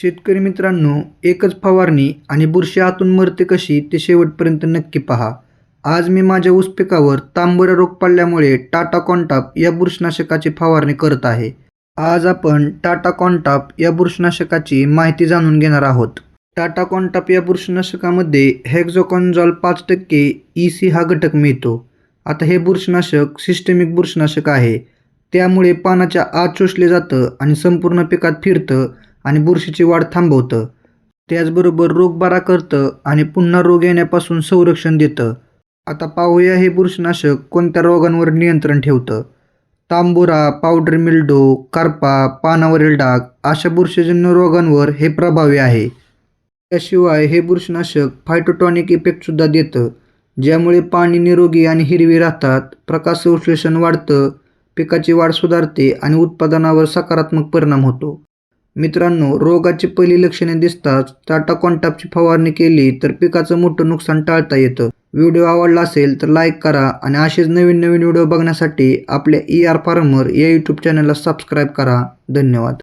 शेतकरी मित्रांनो एकच फवारणी आणि बुरशी आतून मरते कशी ते शेवटपर्यंत नक्की पहा. आज मी माझ्या ऊस पिकावर तांबरा रोग पडल्यामुळे टाटा कॉन्टाप या बुरशीनाशकाची फवारणी करत आहे. आज आपण टाटा कॉन्टाप या बुरशीनाशकाची माहिती जाणून घेणार आहोत. टाटा कॉन्टाप या बुरशीनाशकामध्ये हेक्झोकॉन्झॉल पाच टक्के ई सी हा घटक मिळतो. आता हे बुरशीनाशक सिस्टेमिक बुरशीनाशक आहे. त्यामुळे पानाच्या आत शोषले जातं आणि संपूर्ण पिकात फिरतं आणि बुरशीची वाढ थांबवतं. त्याचबरोबर रोग बरा करतं आणि पुन्हा रोग येण्यापासून संरक्षण देतं. आता पाहूया हे बुरशीनाशक कोणत्या रोगांवर नियंत्रण ठेवतं. तांबुरा पावडर मिल्डो करपा पानावरील डाग अशा बुरशीजन्य रोगांवर हे प्रभावी आहे. त्याशिवाय हे बुरशीनाशक फायटोटॉनिक इफेक्टसुद्धा देतं ज्यामुळे पाणी निरोगी आणि हिरवी राहतात प्रकाश संश्लेषण वाढतं पिकाची वाढ सुधारते आणि उत्पादनावर सकारात्मक परिणाम होतो. मित्रांनो रोगाची पहिली लक्षणे दिसताच टाटा कॉन्टॅपची फवारणी केली तर पिकाचं मोठं नुकसान टाळता येतं. व्हिडिओ आवडला असेल तर लाईक करा आणि असेच नवीन नवीन व्हिडिओ बघण्यासाठी आपल्या ई आर फार्मर या यूट्यूब चॅनलला सबस्क्राईब करा. धन्यवाद.